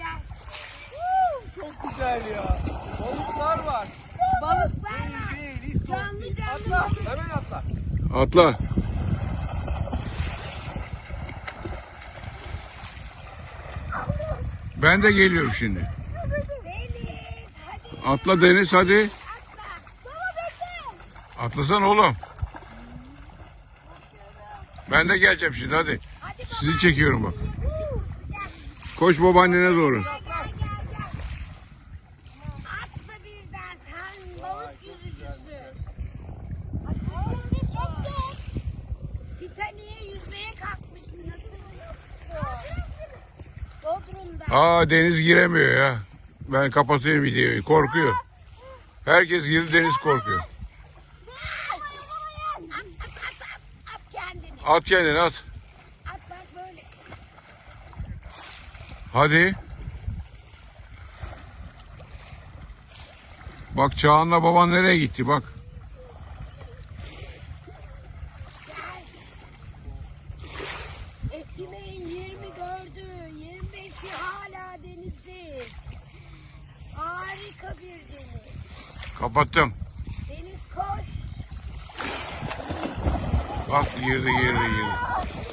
gel. Çok güzel ya. Balıklar var. Balık var. Soğuk Canlı canlı Atla hemen atla. Atla. Ben de geliyorum şimdi. Deniz hadi Atla Deniz hadi. atla. Baba bekle. Atlasan oğlum. Ben de geleceğim şimdi hadi. Sizi çekiyorum bak. Koş babaannene doğru. Atla birden sen balık yüzücüsün. Titanik'e yüzmeye kalkmışsın. Nasıl Bodrum'da. Aa Deniz giremiyor ya. Ben kapatayım videoyu. Korkuyor. Herkes girdi Deniz korkuyor. At, kendini. At bak böyle. Hadi. Bak Çağan'la baban nereye gitti bak. Ekim'in 24'ü, 25'i hala denizde. Harika bir deniz. Kapattım. Deniz koş. Bak girdi girdi girdi.